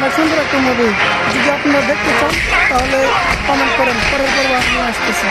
অনেক সুন্দর একটা মুভি যদি আপনারা দেখতে চান, তাহলে কমেন্ট করেন। পরের পর্ব আমি আসতেছি।